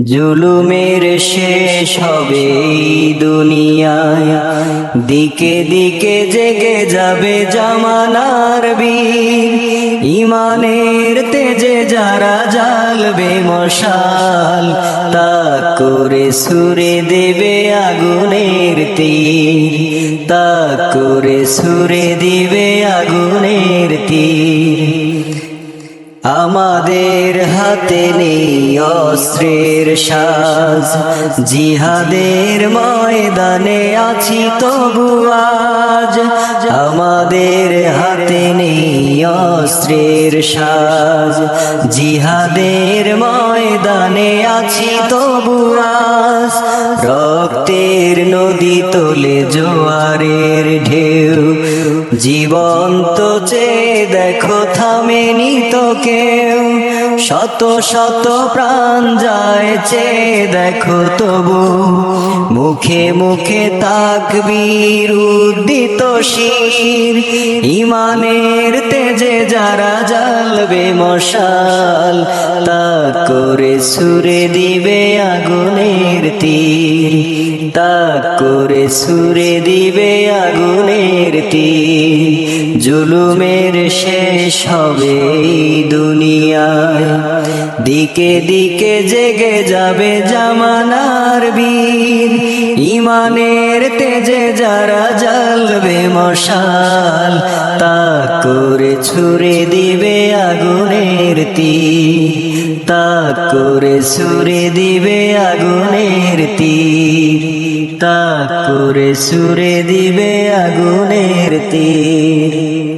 জুলুমের শেষ হবে দুনিয়ায়। দিকে দিকে জেগে যাবে জামানার বীর। ইমানের তেজে যারা জ্বালবে মশাল তা করে সুরে দেবে আগুনের তীর। তা করে সুরে দিবে আগুনের তীর। আমাদের হাতে নেই অস্ত্রের সাজ। জিহাদের ময়দানে আছি তবু আজ। আমাদের হাতে নেই অস্ত্রের সাজ। জিহাদের ময়দানে আছি তবু আজ। রক্তের নদী তোলে জোয়ারের ঢেউ। জীবন্ত চেয়ে দেখো থামেনি তো কেউ। শত শত প্রাণ যায় চেয়ে দেখো তবু। মুখে মুখে তাকবীর উদ্দিত শির। ইমানের তেজে যারা জ্বালবে মশাল, তা করে সুরে দিবে আগুনের তীর। তা করে সুরে দিবে আগুনের তীর। জুলুমের শেষ হবে দুনিয়ায়। দিকে দিকে জেগে যাবে জামানার বীর। ইমানের তেজে যারা জ্বালবে মশাল, তা করে ছুড়ে দিবে আগুনের তীর। তা করে সুরে দিবে আগুনের তীর। তা করে সুরে দিবে আগুনের তীর।